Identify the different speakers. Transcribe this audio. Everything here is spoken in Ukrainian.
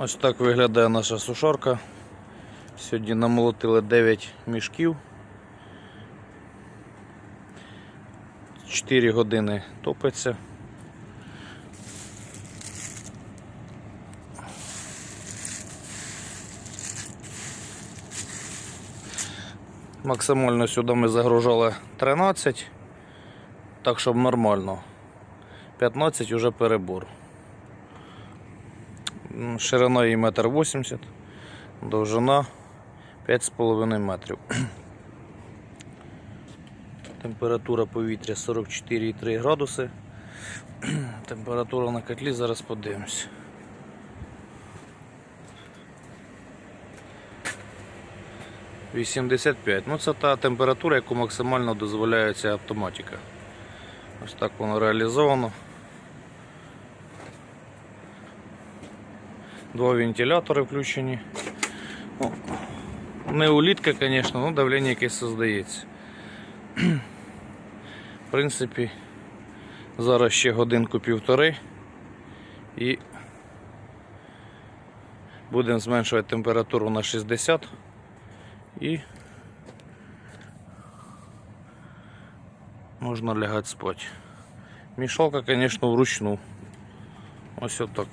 Speaker 1: Ось так виглядає наша сушарка. Сьогодні намолотили 9 мішків. 4 години топиться. Максимально сюди ми загружали 13, так щоб нормально. 15 вже перебор. Її 1,80 м, довжина 5,5 метрів. Температура повітря 44,3 градуси. Температура на котлі зараз подивимось. – 85. Ну це та температура, яку максимально дозволяє ця автоматика. Ось так воно реалізовано. Два вентилятори включені. Ну, не улітка, звісно, але давлення якесь создається. В принципі, зараз ще годинку півтори і будемо зменшувати температуру на 60 і можна лягати спати. Мішалка, звісно, вручну. Ось отак.